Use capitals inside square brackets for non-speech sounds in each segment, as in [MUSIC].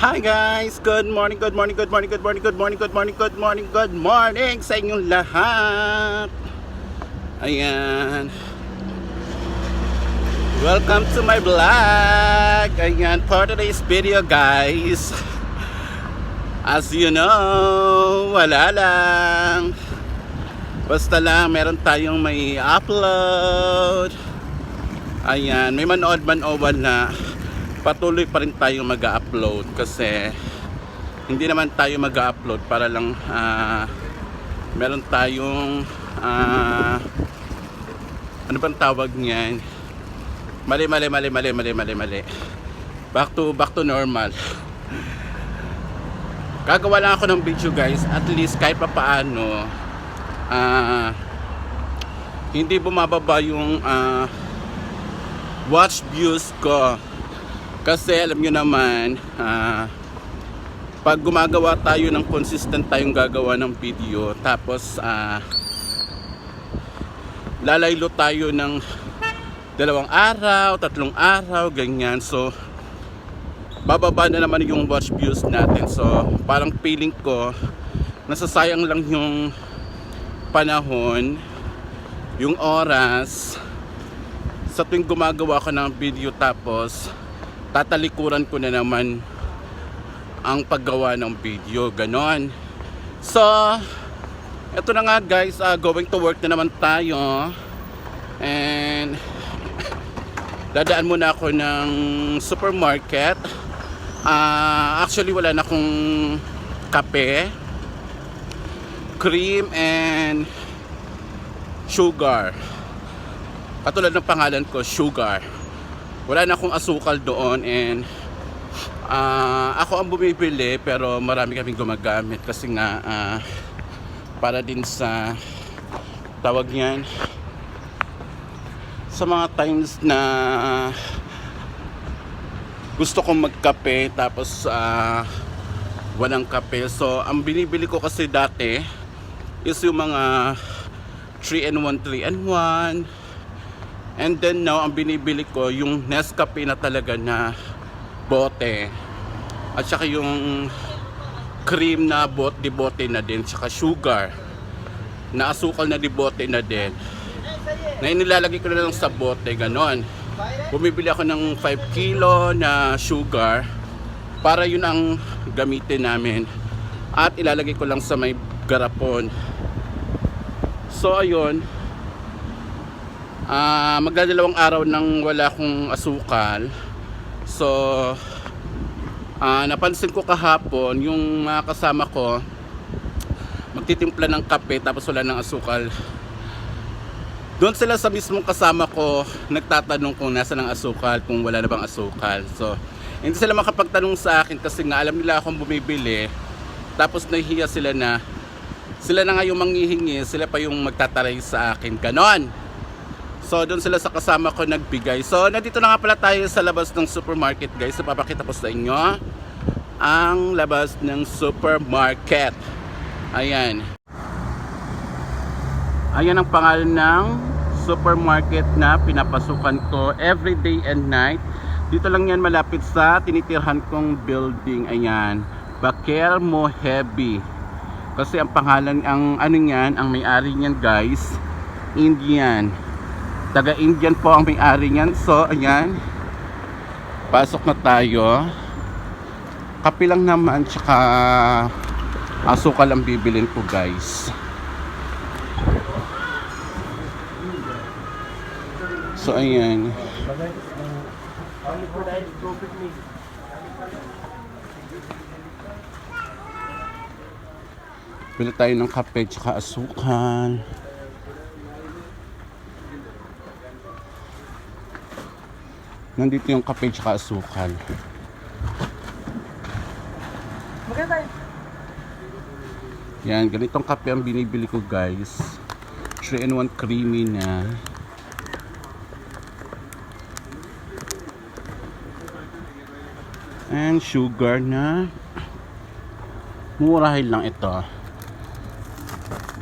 Hi guys! Good morning, good morning, good morning, good morning, good morning, good morning, good morning, good morning sa inyong lahat! Ayan. Welcome to my vlog! Ayan, for today's video guys. As you know, wala lang. Basta lang, meron tayong may upload. Ayan, may manood man o wala patuloy pa rin tayong mag-upload kasi hindi naman tayo mag-upload para lang ah, meron tayong ah, ano bang tawag niyan? Mali mali mali mali mali mali mali. Back to back to normal. Gagawa lang ako ng video guys. At least kahit pa paano ah, hindi bumababa yung ah, watch views ko kasi alam nyo naman, ah, pag gumagawa tayo ng consistent tayong gagawa ng video, tapos ah, lalaylo tayo ng dalawang araw, tatlong araw, ganyan. So, bababa na naman yung watch views natin. So, parang feeling ko, nasasayang lang yung panahon, yung oras, sa tuwing gumagawa ko ng video tapos tatalikuran ko na naman ang paggawa ng video ganon. So eto na nga guys uh, going to work na naman tayo. And [LAUGHS] dadaan muna ako ng supermarket. Ah, actually wala na akong kape cream and sugar. Katulad ng pangalan ko sugar wala na akong asukal doon and ah, ako ang bumibili pero marami kaming gumagamit kasi nga ah, para din sa tawag niyan sa mga times na gusto kong magkape tapos ah, walang kape. So ang binibili ko kasi dati is yung mga 3 and 1 3 and 1 And then now, ang binibili ko, yung Nescafe na talaga na bote. At saka yung cream na bot, di bote na din. Saka sugar. Na asukal na di bote na din. Na inilalagay ko na lang sa bote, ganon. Bumibili ako ng 5 kilo na sugar para yun ang gamitin namin. At ilalagay ko lang sa may garapon. So ayun, Ah, magdadalawang araw nang wala akong asukal. So, ah, napansin ko kahapon yung mga kasama ko magtitimpla ng kape tapos wala ng asukal. Doon sila sa mismong kasama ko nagtatanong kung nasa ng asukal, kung wala na bang asukal. So, hindi sila makapagtanong sa akin kasi nga alam nila akong bumibili. Tapos nahihiya sila na sila na nga yung manghihingi, sila pa yung magtataray sa akin. Ganon! So doon sila sa kasama ko nagbigay. So nandito na nga pala tayo sa labas ng supermarket guys. So ko sa inyo ang labas ng supermarket. Ayan. Ayan ang pangalan ng supermarket na pinapasukan ko every day and night. Dito lang yan malapit sa tinitirhan kong building. Ayan. Bakel Mohebi. Kasi ang pangalan, ang ano yan, ang may-ari niyan guys, Indian taga Indian po ang may-ari niyan. So ayan. Pasok na tayo. Kape lang naman tsaka asukal ang bibilin ko guys. So ayan. Bili tayo ng kape tsaka asukal. Nandito yung kape tsaka asukal. Maganda. Yan, ganitong kape ang binibili ko guys. 3 in 1 creamy na. And sugar na. Murahin lang ito.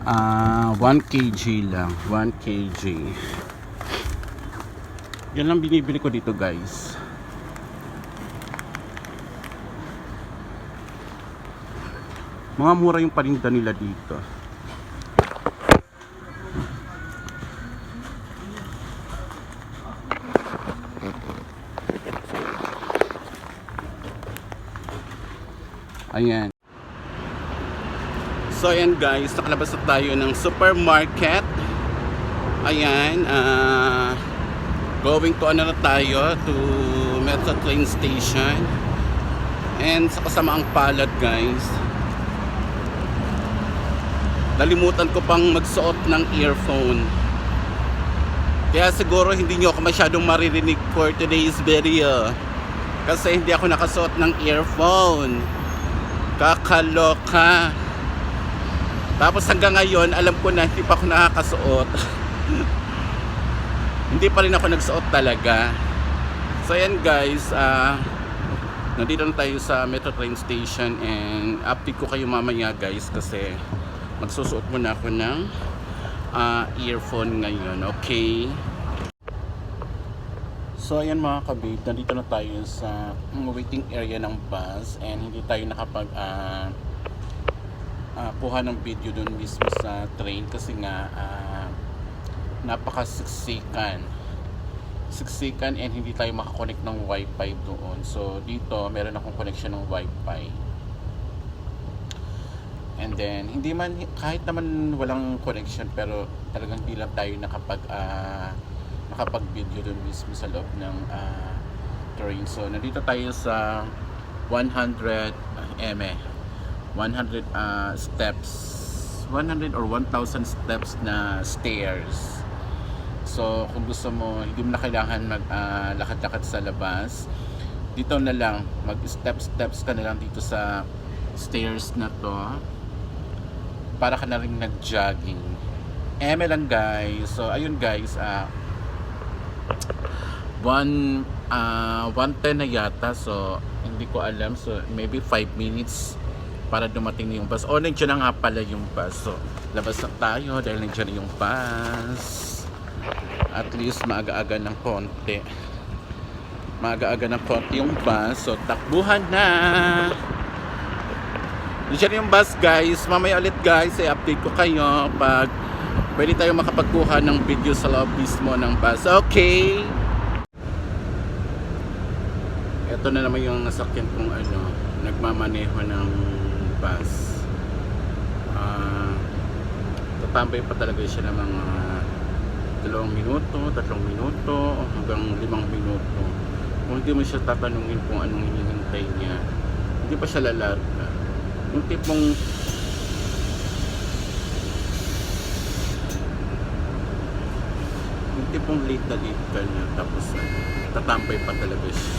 Ah, 1 kg lang. 1 kg. Yan lang binibili ko dito guys. Mga mura yung paninda nila dito. Ayan. So ayan guys, nakalabas na tayo ng supermarket. Ayan, ah going to ano na tayo to Metro train station. And sa kasamaang palad guys, nalimutan ko pang magsuot ng earphone. Kaya siguro hindi nyo ako masyadong maririnig for today's video. Kasi hindi ako nakasuot ng earphone. Kakaloka. Tapos hanggang ngayon, alam ko na hindi pa ako nakakasuot. [LAUGHS] hindi pa rin ako nagsuot talaga. So ayan guys, ah nandito na tayo sa Metro Train Station and update ko kayo mamaya guys kasi magsusuot muna ako ng ah, earphone ngayon, okay? So ayan mga kabib, nandito na tayo sa mm, waiting area ng bus and hindi tayo nakapag ah, ah, kuha ng video doon mismo sa train kasi nga ah, napakasiksikan. Siksikan and hindi tayo makakonect ng wifi doon. So dito meron akong connection ng wifi. And then hindi man kahit naman walang connection pero talagang di lang tayo nakapag ah, nakapag video doon mismo sa loob ng ah, train so nandito tayo sa 100 eme 100 ah, steps. 100 or 1,000 steps na stairs So, kung gusto mo, hindi mo na kailangan mag ah, lakad-lakad sa labas. Dito na lang, mag step-steps ka na lang dito sa stairs na to. Para ka na rin nag-jogging. Eme lang guys. So, ayun guys, ah one ah 110 na yata. So, hindi ko alam. So, maybe 5 minutes para dumating na yung bus. O, nandiyan na nga pala yung bus. So, labas na tayo dahil nandiyan na yung bus at least maaga-aga ng konti. Maaga-aga ng konti yung bus. So takbuhan na. Diyan yung bus guys. Mamaya ulit guys. I-update ko kayo pag pwede tayo makapagkuha ng video sa loob mismo ng bus. Okay. Ito na naman yung nasakyan kong ano nagmamaneho ng bus. Ah tatambay pa talaga siya ng mga dalawang minuto, tatlong minuto, hanggang limang minuto. Kung hindi mo siya tatanungin kung anong hinihintay niya, hindi pa siya lalarga. Yung tipong yung tipong late na late ka niya tapos tatambay pa talaga siya.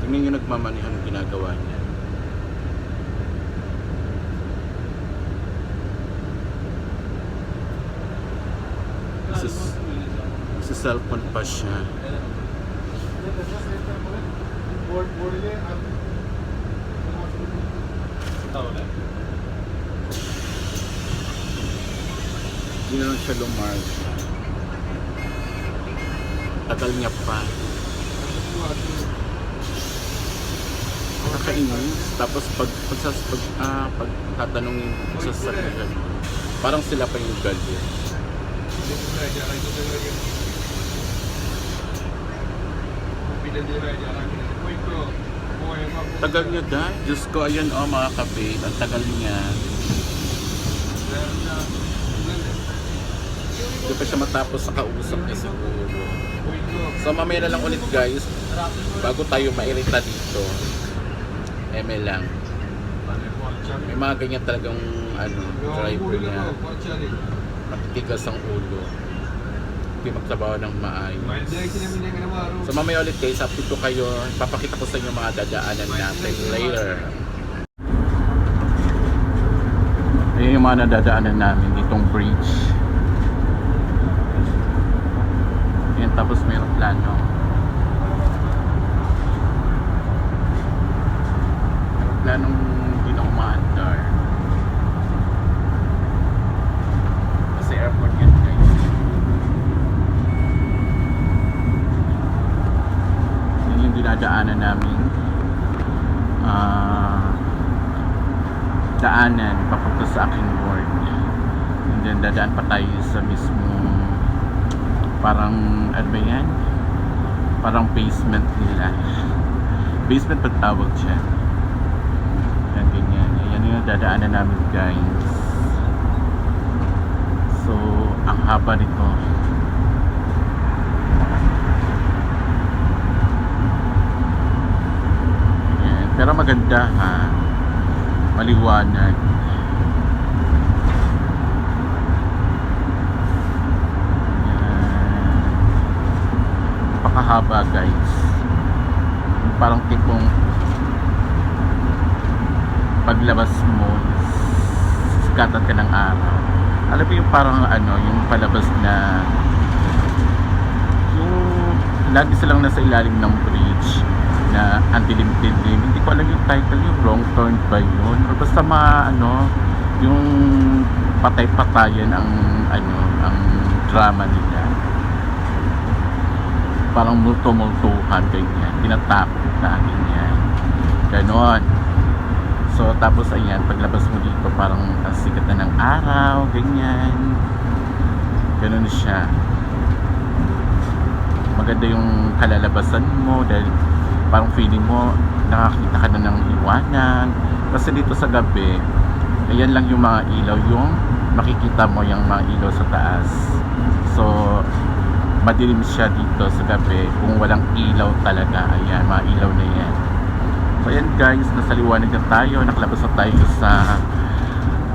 Tingnan yung nagmamanehan ng ginagawa niya. Siya. Hindi na lang siya lumarg. Tagal niya pa. Nakakainis. Tapos pag, pag, pag, pag, ah, pag tatanungin sa sarili, parang sila pa yung galit. Tagal niya dahil. Diyos ko, ayan o oh, mga kapit. Ang tagal niya. Hindi pa siya matapos sa kausap niya siguro. So mamaya na lang ulit guys. Bago tayo mairita dito. Eme lang. May mga ganyan talagang ano, driver niya. Matitigas ang ulo. Hindi magtrabaho ng maayos. So mamaya ulit guys, update ko kayo. Papakita ko sa inyo mga dadaanan natin later. Ayun yung mga nadadaanan namin ditong bridge. Ayan, tapos mayroong plano. Planong hindi na umaandar. Kasi airport yan guys. Yun yung dinadaanan namin ah, daanan papunta sa aking work. And then dadaan pa tayo sa mismo parang ano ba yan? Parang basement nila. [LAUGHS] Basement pa tawag siya. Yan ganyan. Yan yung dadaanan namin guys. So, ang haba nito. Yan. Pero maganda ha. Maliwanag. Napakahaba guys. Parang tipong paglabas mo sikatan ka ng araw. Alam mo yung parang ano yung palabas na yung lagi silang nasa ilalim ng bridge na ang dilim-dilim hindi ko alam yung title yung wrong turn ba yun? Or basta ma ano yung patay-patayan ang ano ang drama nila parang multo-multuhan ganyan tinatakot na ganyan ganon So tapos ayan, paglabas mo dito parang ang sikat na ng araw, ganyan. Ganun siya. Maganda yung kalalabasan mo dahil parang feeling mo nakakita ka na ng liwanag. Kasi dito sa gabi, ayan lang yung mga ilaw yung makikita mo yung mga ilaw sa taas. So madilim siya dito sa gabi kung walang ilaw talaga. Ayan, mga ilaw na yan. So ayan guys, nasa liwanag na tayo. Nakalabas na tayo sa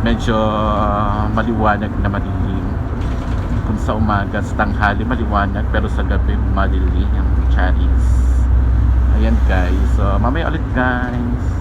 medyo maliwanag na madilim. Kung sa umaga, sa tanghali maliwanag, pero sa gabi madilim ang charis. Ayan guys, so mamaya ulit guys.